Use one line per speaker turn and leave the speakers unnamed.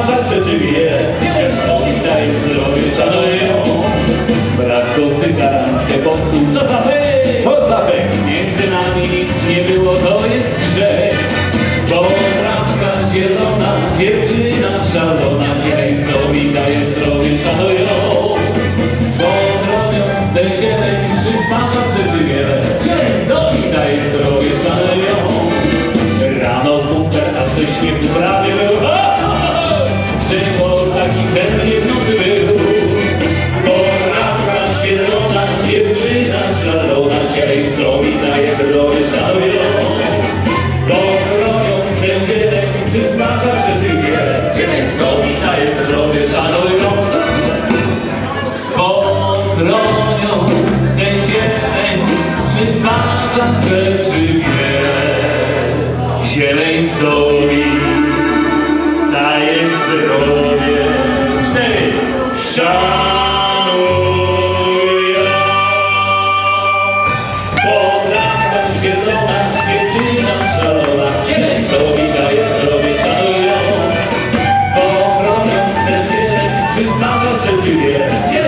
uważać rzeczywiście, ciemnowita i zdrowie szanują. Brak kocyka, te popsuł, co za pek, co za pek. Między nami nic nie było, Jej strowina jest rowy szaruje Dokonując swym żynek przyznacza rzeczywiście Żynek strowina jest rowy szanują Ochroniąc ten zieleń przyznacza rzeczy you, yeah.